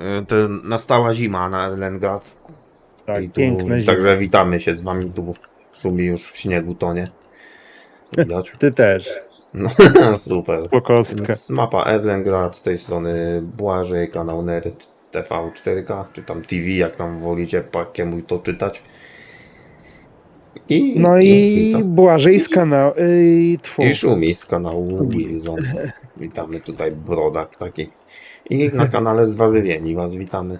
E, To nastała zima na Erlengrad. Tak, I tu, piękne. Także witamy się z wami tu szumi już w śniegu tonie. Widać? Ty też. No, super. Po kostkę. Więc mapa Erlengrad z tej strony Błażej, kanał Nerd TV 4K, czy tam TV, jak tam wolicie, pakiemu to czytać. I, No i co? Błażej z kanału... Yy, tfu. I Szumi z kanału Wilson. Witamy tutaj Brodak taki. I na kanale Zwarzywieni was witamy.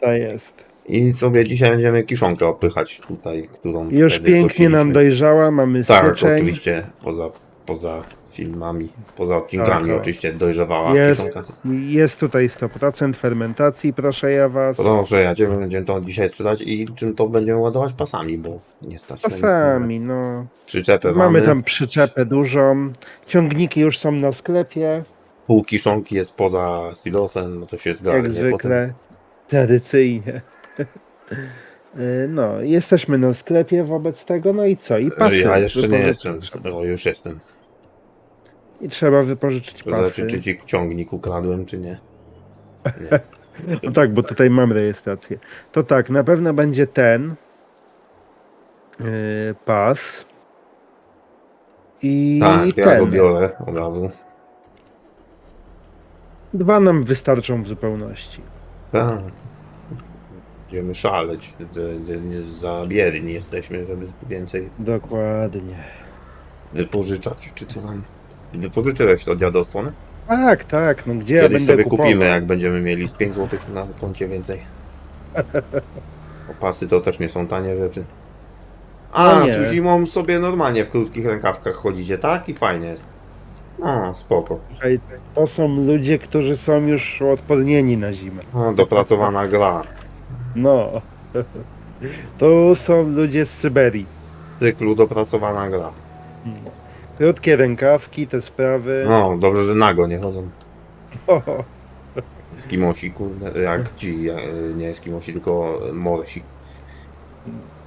To jest. I sobie dzisiaj będziemy kiszonkę opychać tutaj, którą Już pięknie nam dojrzała, mamy Tak, styczeń. oczywiście, poza, poza filmami, poza odcinkami Tak, o. oczywiście dojrzewała Jest, kiszonka. jest tutaj 100% fermentacji, proszę ja was. Proszę, ja cię będziemy to dzisiaj sprzedać i czym to będziemy ładować pasami, bo nie stać na nic Czasami, innego. no. Przyczepę mamy, Mamy tam przyczepę dużą. Ciągniki już są na sklepie, pół kiszonki jest poza silosem, no to się jak zgarnie zwykle. potem. Tradycyjnie. Y, No, jesteśmy na sklepie wobec tego, no i co? I pasy. Ja jeszcze nie jestem, no już jestem. I trzeba wypożyczyć To pasy. znaczy, czy ci ciągnik ukradłem, czy nie. nie. No tak, bo tutaj mam rejestrację. To tak, na pewno będzie ten yy, pas. I Tak, ja ten. go biorę od razu. Dwa nam wystarczą w zupełności. Tak. Będziemy szaleć. D- d- nie Za biedni jesteśmy, żeby więcej Dokładnie. wypożyczać, czy co tam. Wypożyczyłeś to dziadostwo, nie? Tak, tak, no gdzie ja Kiedyś będę sobie kupował? kupimy, jak będziemy mieli z 5 zł na koncie więcej. Opasy to też nie są tanie rzeczy. A, No nie. tu zimą sobie normalnie w krótkich rękawkach chodzicie, tak? I fajnie jest. No, spoko. Słuchaj, To są ludzie, którzy są już odpornieni na zimę. No, dopracowana gra. No. To są ludzie z Syberii. Cyklu dopracowana gra. Krótkie rękawki, te sprawy. No, dobrze, że nago nie chodzą. O, Eskimosi, kurde, jak ci, e, nie Eskimosi, tylko Morsi.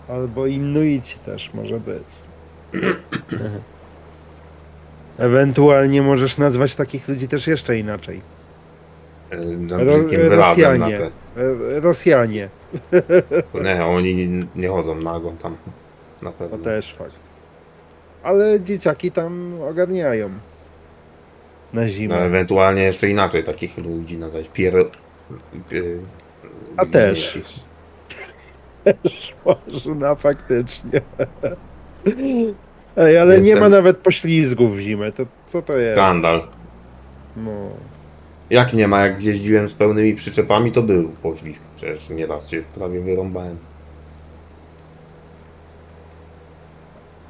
albo Inuici też może być. Ewentualnie możesz nazwać takich ludzi też jeszcze inaczej. E, no, Ro- Brzydkim wyrazem na Rosjanie. te. E, Rosjanie, Nie, oni nie, nie chodzą nago tam. Na to pewno. też fakt. Ale dzieciaki tam ogarniają. Na No, zimę. ewentualnie jeszcze inaczej takich ludzi nazwać. Pier... Pier... A też. Gwinieci. Można faktycznie. Ej, ale nie ma nawet poślizgów w zimę. To co to jest? Skandal. No. Jak nie ma, jak jeździłem z pełnymi przyczepami, to był poślizg. Przecież nieraz się prawie wyrąbałem.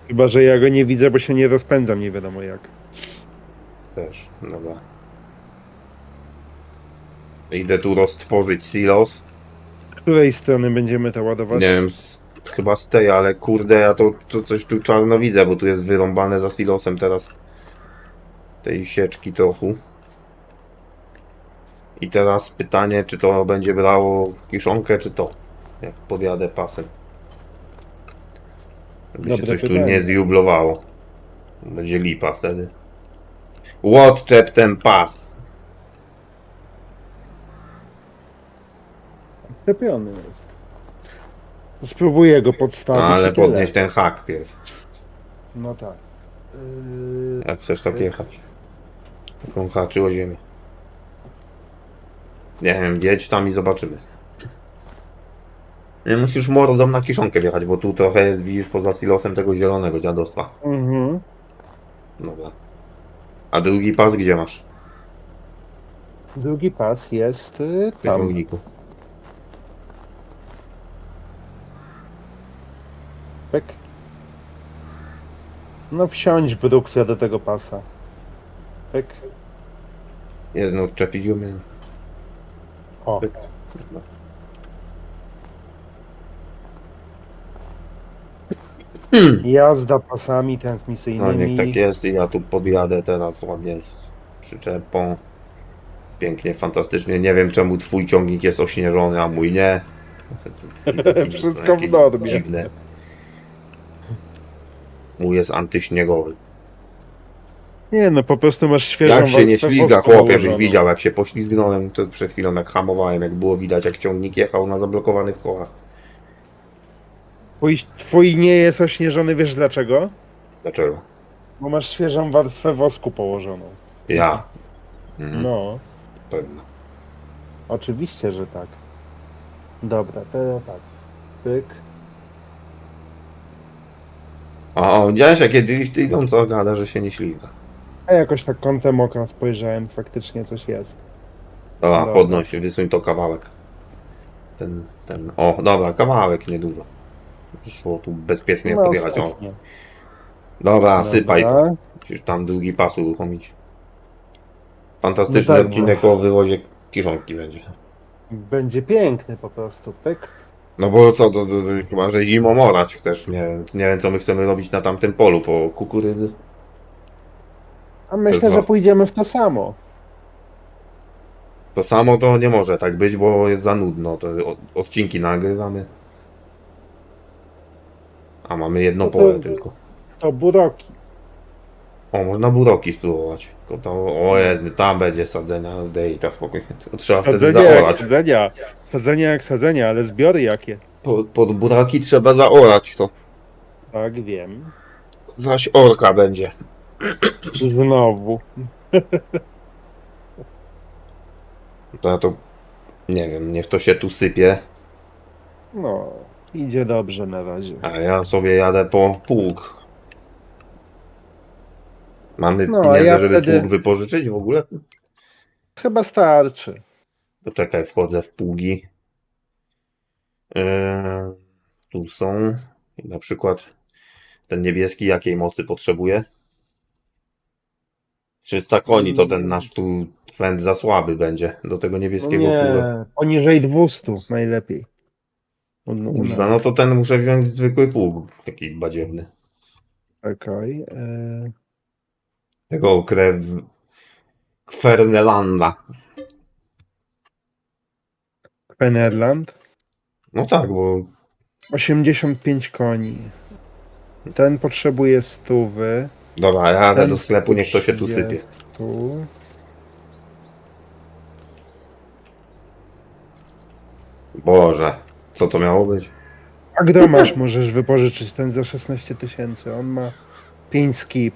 Chyba, że ja go nie widzę, bo się nie rozpędzam, nie wiadomo jak. Też, dobra. Idę tu roztworzyć silos. Z której strony będziemy to ładować? Nie wiem, z, chyba z tej, ale kurde, ja to, to coś tu czarno widzę, bo tu jest wyrąbane za silosem teraz. Tej sieczki trochę. I teraz pytanie, czy to będzie brało kiszonkę, czy to? Jak podjadę pasem. Żeby się Dobre coś tu pytanie. nie zjublowało. Będzie lipa wtedy. Odczep ten pas. Czepiony jest. Spróbuję go podstawić. No, ale i tyle. podnieś ten hak pierw. No tak. Yy, Jak chcesz tak jechać. Taką haczy o ziemię. Nie wiem, jedź tam i zobaczymy. Nie musisz mordą na kiszonkę wjechać, bo tu trochę jest, widzisz, poza silosem tego zielonego dziadostwa. mhm. Dobra. A drugi pas gdzie masz? Drugi pas jest yy, W tam. ciągniku. No wsiądź produkcja do tego pasa. Tak. Jest no odczepić umiem. O. Jazda pasami No transmisyjnymi. niech tak jest i ja tu podjadę teraz ładnie z przyczepą. Pięknie, fantastycznie. Nie wiem czemu twój ciągnik jest ośnieżony, a mój nie. Wszystko w normie. Dziwne. Mój jest antyśniegowy. Nie no, po prostu masz świeżą Jak się nie warstwę ślizga, wosku chłopie, byś nałożoną. widział, jak się poślizgnąłem to przed chwilą, jak hamowałem, jak było widać, jak ciągnik jechał na zablokowanych kołach. Twój, twój nie jest ośnieżony, wiesz dlaczego? Dlaczego? Bo masz świeżą warstwę wosku położoną. Ja. Mhm, No, pewno. oczywiście, że tak. Dobra, to tak. Pyk. O, widziałeś, jakie drifty idą, co gada, że się nie ślizga. A jakoś tak kątem oka spojrzałem, faktycznie coś jest. Dobra, Dobra. podnoś, wysuń to kawałek. Ten, ten, o, dobra, kawałek, niedużo. Szło tu bezpiecznie podjechać, o. ostatnie. Dobra, sypaj to. Dobra. Musisz tam drugi pas uruchomić. Fantastyczny No tak, odcinek o wywozie kiszonki będzie. Będzie piękny po prostu, pyk. No bo co, to, to, to chyba, że zimą orać chcesz, nie wiem, nie wiem co my chcemy robić na tamtym polu, po kukurydzy. A myślę, że pójdziemy w to samo. To samo to nie może tak być, bo jest za nudno, to o- odcinki nagrywamy. A mamy jedno No to- pole tylko. To buroki. O, można buroki spróbować. Tylko to, o Jezu, tam będzie sadzenia, dej ta spokojnie. To trzeba wtedy zaorać. sadzenia. Sadzenia jak sadzenia, ale zbiory jakie? Po, pod buraki trzeba zaorać to. Tak, wiem. Zaś orka będzie. Znowu. To ja to, nie wiem, niech to się tu sypie, No, idzie dobrze na razie. a ja sobie jadę po pług. Mamy No, a pieniądze, ja żeby wtedy- pług wypożyczyć w ogóle? Chyba starczy. To czekaj, wchodzę w pługi. Yy, tu są. Na przykład ten niebieski jakiej mocy potrzebuje? 300 koni to ten nasz tu twęd za słaby będzie do tego No niebieskiego pługa. nie, poniżej 200 najlepiej. No, Kuźwa, no to ten muszę wziąć zwykły pług, taki badziewny. Czekaj. E... Tego krew... Kwernelanda. Fenerland. No tak, bo 85 koni. Ten potrzebuje stówy. dobra, ja jadę Ten do sklepu, niech to się tu 130. sypie. Tu. Boże, co to miało być? Agromasz możesz wypożyczyć ten za 16 tysięcy. On ma 5 skip.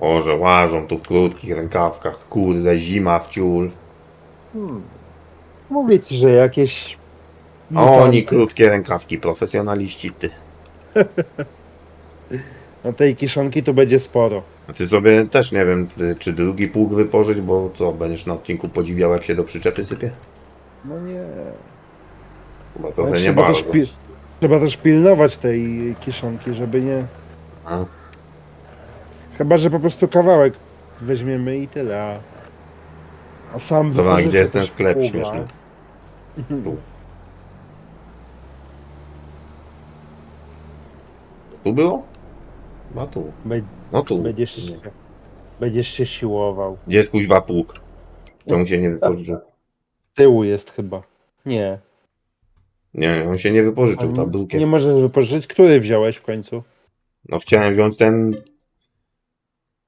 Boże, łażą tu w krótkich rękawkach, kurde, zima w ciul. Hmm. Mówię ci, że jakieś. A oni krótkie rękawki, profesjonaliści ty. No tej kiszonki tu będzie sporo. A ty sobie też nie wiem, ty- czy drugi pług wypożyć, bo co, będziesz na odcinku podziwiał jak się do przyczepy sypie? No nie. Chyba trochę Ale nie trzeba, też bardzo. pi- trzeba też pilnować tej kiszonki, żeby nie. A? Chyba, że po prostu kawałek weźmiemy i tyle. A, a sam wypożyczę gdzie jest ten też sklep pługa. śmieszny? Tu. Tu było? Chyba tu. Be- No tu. Będziesz, się- będziesz się siłował. Gdzie jest kuźwa pług? Czemu się nie wypożyczył? Tyłu jest chyba. Nie. Nie, on się nie wypożyczył, ta nie, brukiew. nie możesz wypożyczyć. Który wziąłeś w końcu? No chciałem wziąć ten...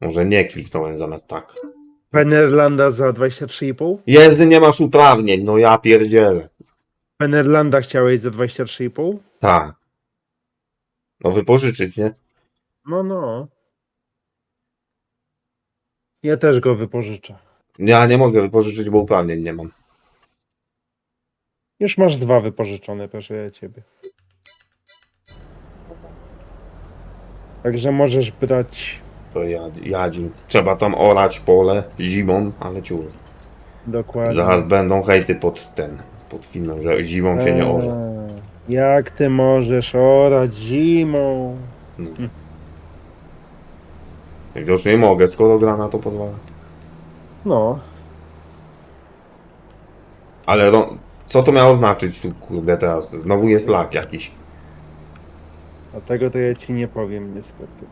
Może nie kliknąłem zamiast tak. Fenerlanda za 23,5? Jezdy nie masz uprawnień, no ja pierdzielę. Fenerlanda chciałeś za 23,5? Tak. No wypożyczyć, nie? No, no. Ja też go wypożyczę. Ja nie mogę wypożyczyć, bo uprawnień nie mam. Już masz dwa wypożyczone, proszę ja ciebie. Także możesz brać To jad, jadzin. Trzeba tam orać pole zimą, ale ciul. dokładnie. Zaraz będą hejty pod ten, pod filmem, że zimą się nie orze. Eee, Jak ty możesz orać zimą? No. Jak już nie mogę, skoro gra na to pozwala. No, Ale no, co to miało znaczyć tu, kurde, teraz? Znowu jest lak jakiś. a tego to ja ci nie powiem niestety.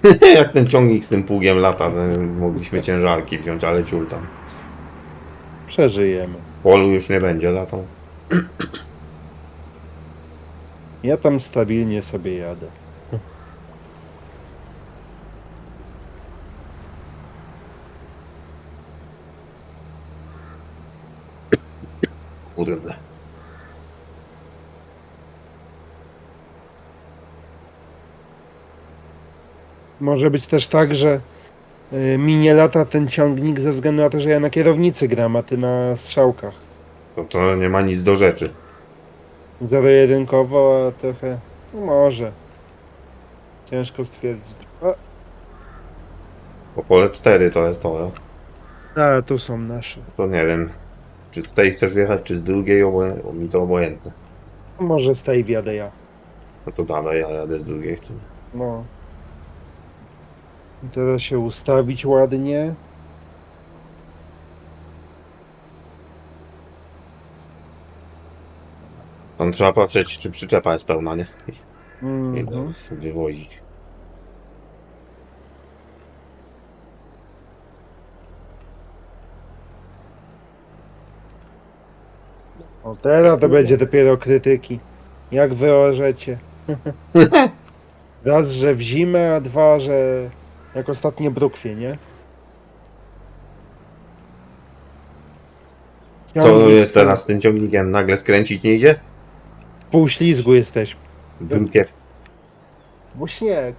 Jak ten ciągnik z tym pługiem lata, to mogliśmy ciężarki wziąć, ale ciul tam. Przeżyjemy. Polu już nie będzie latał. Ja tam stabilnie sobie jadę. Kurde. Może być też tak, że y, mi nie lata ten ciągnik ze względu na to, że ja na kierownicy gram, a ty na strzałkach. To, to nie ma nic do rzeczy. Zero-jedynkowo, a trochę... No może. Ciężko stwierdzić. O, Bo pole 4 to jest to, ja. a, tu są nasze. To nie wiem. Czy z tej chcesz wjechać, czy z drugiej, obo- mi to obojętne. Może z tej wjadę ja. No to dalej, ja jadę z drugiej wtedy. No. I teraz się ustawić ładnie. Tam trzeba patrzeć, czy przyczepa jest pełna, nie? I Mhm. sobie wywozić. O, teraz to będzie dopiero krytyki. Jak wy orzecie. Raz, że w zimę, a dwa, że jak ostatnie brukwie, nie? Co jest teraz z tym ciągnikiem? Nagle skręcić nie idzie? W pół ślizgu jesteś. Brukiew. Bo śnieg.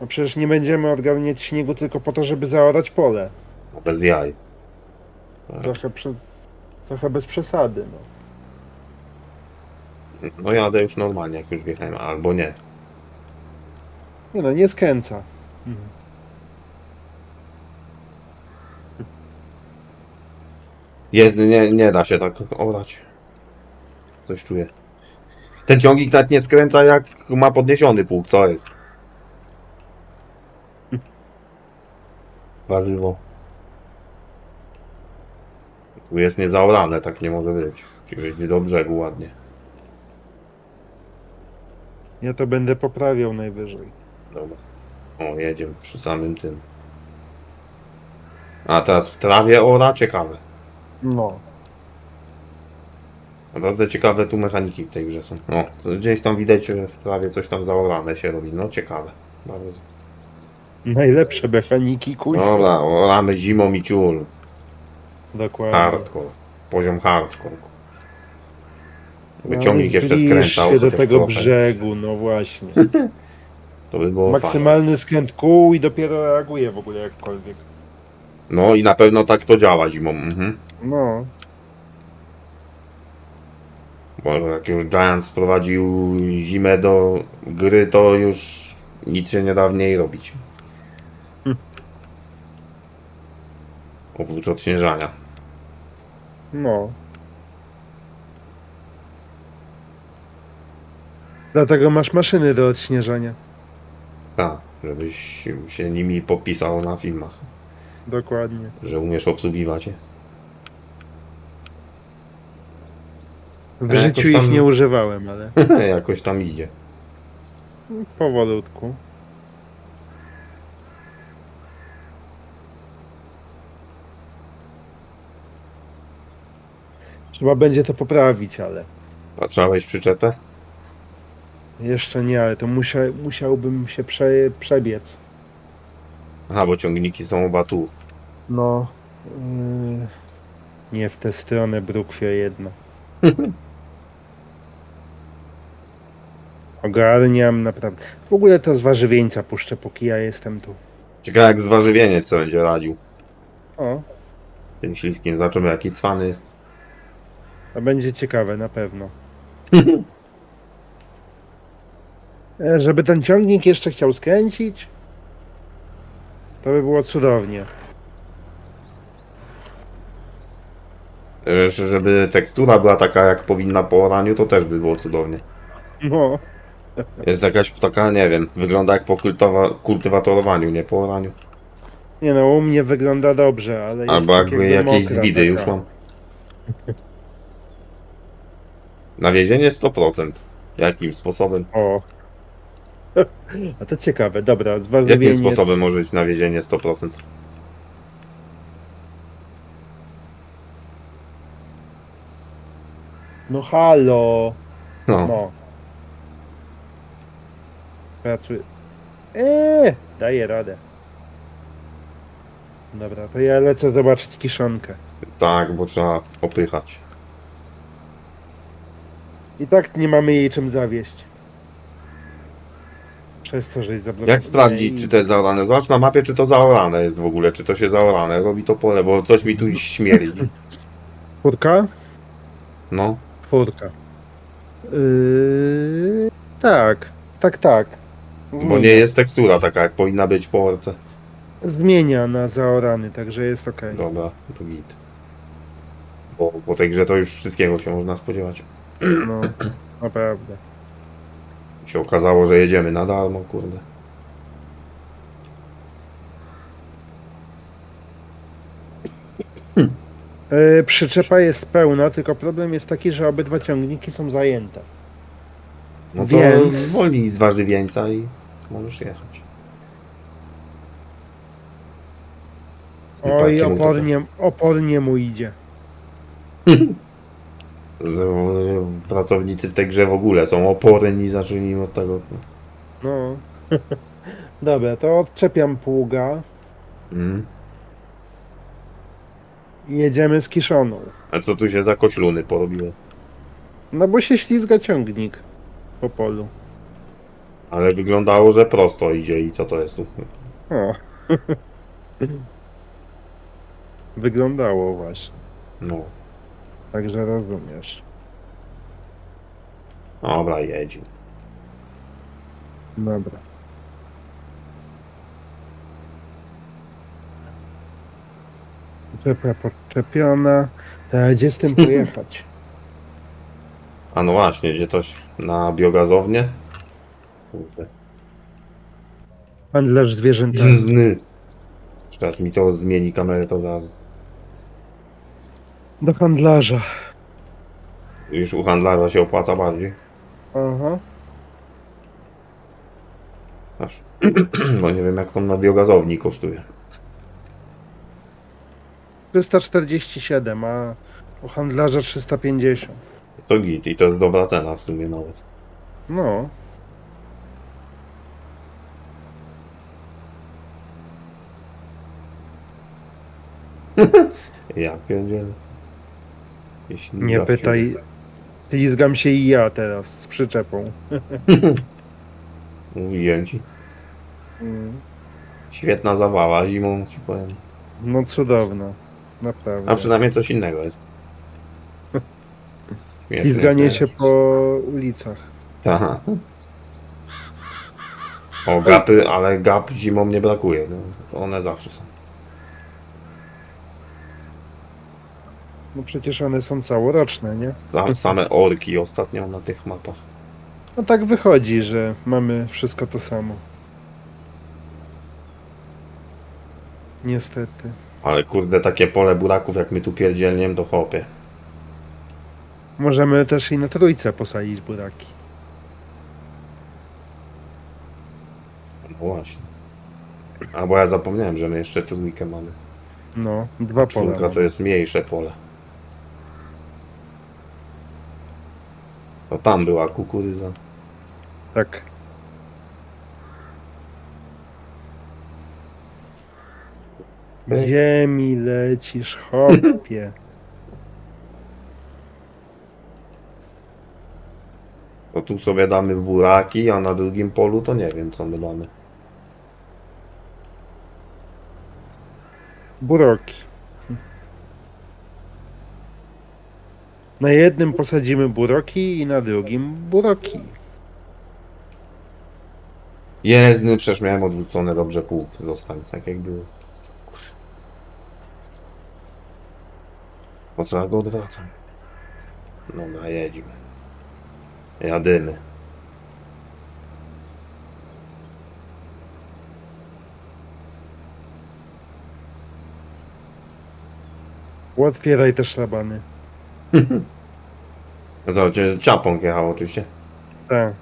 No przecież nie będziemy odgarniać śniegu tylko po to, żeby zaorać pole. Bez jaj. Trochę, prze... Trochę bez przesady, no. No jadę już normalnie, jak już wjechałem, albo nie. Nie no, nie skręca. Mhm. Jest, nie, nie da się tak orać. Coś czuję. Ten ciągnik nawet nie skręca jak ma podniesiony pług, co jest? Warzywo. Tu jest niezaorane, tak nie może być. Być do brzegu ładnie. Ja to będę poprawiał najwyżej. Dobra. O, jedziemy przy samym tym. A teraz w trawie ora? Ciekawe. No. Naprawdę ciekawe tu mechaniki w tej grze są. O, gdzieś tam widać że w trawie coś tam zaorane się robi. No ciekawe. Bardzo. Najlepsze mechaniki, kuźwa. Dobra, oramy zimą i ciul. Dokładnie. Hardcore. Poziom hardcore. By No, ciągnik jeszcze zbliż skręcał. się do chociaż tego trochę, brzegu, no właśnie. To by było fajne. Maksymalny skręt kół i dopiero reaguje w ogóle jakkolwiek. No i na pewno tak to działa zimą. Mhm. No. Bo jak już Giants wprowadził zimę do gry, to już nic się nie da w niej robić. Hm. Oprócz odśnieżania. No. Dlatego masz maszyny do odśnieżania. Tak, żebyś się nimi popisał na filmach, Dokładnie. że umiesz obsługiwać je. W A życiu jakoś ich tam- nie używałem, ale Jakoś tam idzie. powolutku. Trzeba będzie to poprawić, ale Patrzałeś przyczepę? Jeszcze nie, ale to musia, musiałbym się prze, przebiec. Aha, bo ciągniki są oba tu. No. Yy, nie w tę stronę brukwie jedno. Ogarniam naprawdę. W ogóle to z warzywieńca puszczę, póki ja jestem tu. Ciekawe jak zważywienie co będzie radził. O, Tym śliskim. Zobaczymy jaki cwany jest. to będzie ciekawe na pewno. E, Żeby ten ciągnik jeszcze chciał skręcić, to by było cudownie. Że- Żeby tekstura była taka jak powinna po oraniu, to też by było cudownie. No, Jest jakaś taka, nie wiem, wygląda jak po kultowa- kultywatorowaniu, nie po oraniu. nie no, u mnie wygląda dobrze, ale jest Albo tak jakby jakieś mokra zwidy już taka. mam. Nawiezienie 100%. Jakim sposobem? O. A to ciekawe, dobra, Jakim zważywienie. sposobem może być nawiezienie 100%? No halo. No, No. Pracuję. Eee, daję radę. Dobra, to ja lecę zobaczyć kiszonkę. Tak, bo trzeba opychać. I tak nie mamy jej czym zawieść. Przez to, że jest zablokowane. Jak sprawdzić, czy to jest zaorane? Zobacz na mapie, czy to zaorane jest w ogóle, czy to się zaorane. Robi to pole, bo coś mi tu śmierdzi. Czwórka? No, Czwórka. Yy, tak, tak, tak. bo nie jest tekstura taka, jak powinna być po orce. Zmienia na zaorany, także jest ok. Dobra, to git. Bo po tej grze to już wszystkiego się można spodziewać. No, naprawdę. Się okazało, że jedziemy na darmo, kurde. Yy, przyczepa jest pełna, tylko problem jest taki, że obydwa ciągniki są zajęte. No to Więc- zwolnij z warzywieńca i możesz jechać. Z Oj, to opornie, opornie mu idzie. Pracownicy w tej grze w ogóle są oporni, zacznijmy od tego. No. Dobra, to odczepiam pługa Mm. i jedziemy z kiszoną. A co tu się za kośluny porobiły? No bo się ślizga ciągnik po polu. Ale wyglądało, że prosto idzie i co to jest tu? O. Wyglądało właśnie. No, Także rozumiesz. dobra, jedź. Dobra. Czepia podczepiona. To gdzie z tym pojechać? A no właśnie, gdzie toś na biogazownię? Kurde. Handlarz zwierzętami. Zny. Teraz mi to zmieni kamerę, to zaraz. Do handlarza. Już u handlarza się opłaca bardziej. Aha. Aż. Bo nie wiem jak to na biogazowni kosztuje. 347, a u handlarza 350. To git i to jest dobra cena w sumie nawet. No. Ja pierdzielę. Jeśli Nie pytaj. Ślizgam się i ja teraz z przyczepą. Mówiłem ci. Mm. Świetna zabawa zimą ci powiem. No cudowna. Naprawdę. A przynajmniej coś innego jest. Śmieszne Ślizganie jest, się po ulicach. Ta. O, gapy, ale gap zimą nie brakuje. No, to one zawsze są. No przecież one są całoroczne, nie? Sa- Same orki ostatnio na tych mapach. No tak wychodzi, że mamy wszystko to samo. Niestety. Ale kurde, takie pole buraków jak my tu pierdzielniem, to chłopie. Możemy też i na trójce posadzić buraki. No właśnie. A bo ja zapomniałem, że my jeszcze trójkę mamy. No, dwa pola. Czwórka to jest mniejsze pole. To tam była kukurydza. Tak. Gdzie mi lecisz, hopie? To tu sobie damy buraki, a na drugim polu to nie wiem co my damy. Buroki. Na jednym posadzimy buroki i na drugim buroki. Jezdny, przecież miałem odwrócone dobrze pół. Zostań tak jak było. Po co ja go odwracam? Dobra, jedziemy. Jadymy. Otwieraj te szlabany. Co, cię ciapąk jechał oczywiście. Tak.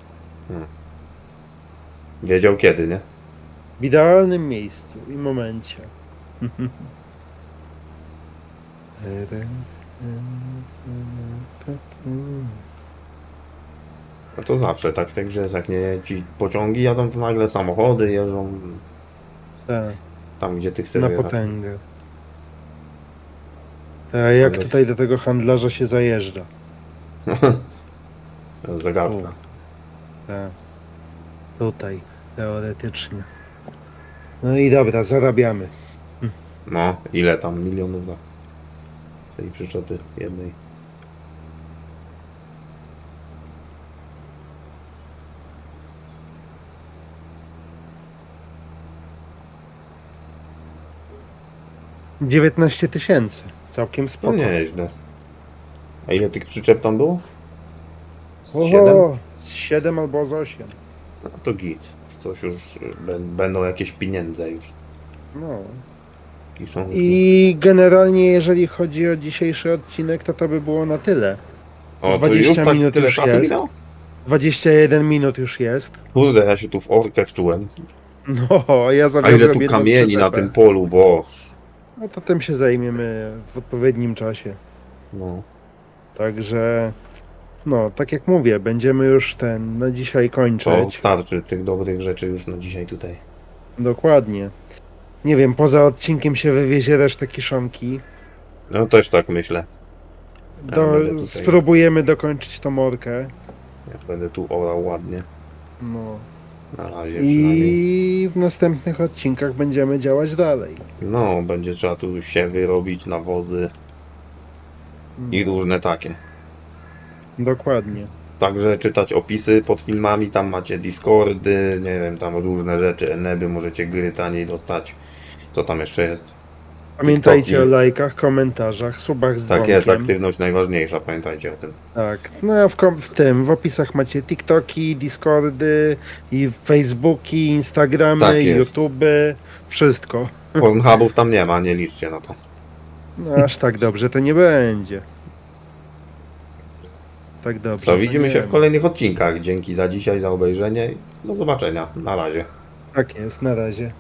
Wiedział kiedy, nie? W idealnym miejscu i momencie. No to zawsze tak w tej grze jest, jak nie ci pociągi jadą, to nagle samochody jeżdżą. Tak. tam gdzie ty chcesz Na jechać. potęgę. A jak jest- tutaj do tego handlarza się zajeżdża? Zagadka. Tak. Tutaj, teoretycznie. No i dobra, zarabiamy. No, ile tam milionów da z tej przyczepy jednej. dziewiętnaście tysięcy. Całkiem To spoko. nieźle. A ile tych przyczep tam było? Z Oho, siedem? z 7 albo z 8. No to git. Coś już y, bę- będą jakieś pieniądze już. No. Kiszonki. I generalnie jeżeli chodzi o dzisiejszy odcinek, to to by było na tyle. o, to 20 już tak minut tyle już czasu jest. minęło? 21 minut już jest. Kurde, ja się tu w orkę wczułem. No, ja A ile tu jedną kamieni na przyczepę. tym polu, boż. No to tym się zajmiemy w odpowiednim czasie. No. Także, no, tak jak mówię, będziemy już ten na dzisiaj To kończyć. starczy tych dobrych rzeczy już na dzisiaj tutaj. Dokładnie. Nie wiem, poza odcinkiem się wywiezie resztę kiszonki. No też tak myślę. Ja Do, będę tutaj- spróbujemy dokończyć tą morkę. Ja będę tu orał ładnie. No. Na razie przynajmniej. I w następnych odcinkach będziemy działać dalej. No, będzie trzeba tu siewy robić, nawozy i różne takie. Dokładnie. Także czytać opisy pod filmami, tam macie Discordy, nie wiem, tam różne rzeczy, Eneby, możecie gry taniej dostać. Co tam jeszcze jest? Pamiętajcie TikToki. o lajkach, komentarzach, subach z Tak dzwonkiem. jest, aktywność najważniejsza, pamiętajcie o tym. Tak. No a w, kom- w tym, w opisach macie TikToki, Discordy, i Facebooki, Instagramy, Tak jest. YouTuby, wszystko. Pornhubów tam nie ma, nie liczcie na to. No aż tak dobrze to nie będzie. Tak dobrze. Co, to widzimy nie się w kolejnych odcinkach. Dzięki za dzisiaj, za obejrzenie. Do zobaczenia. Na razie. Tak jest, na razie.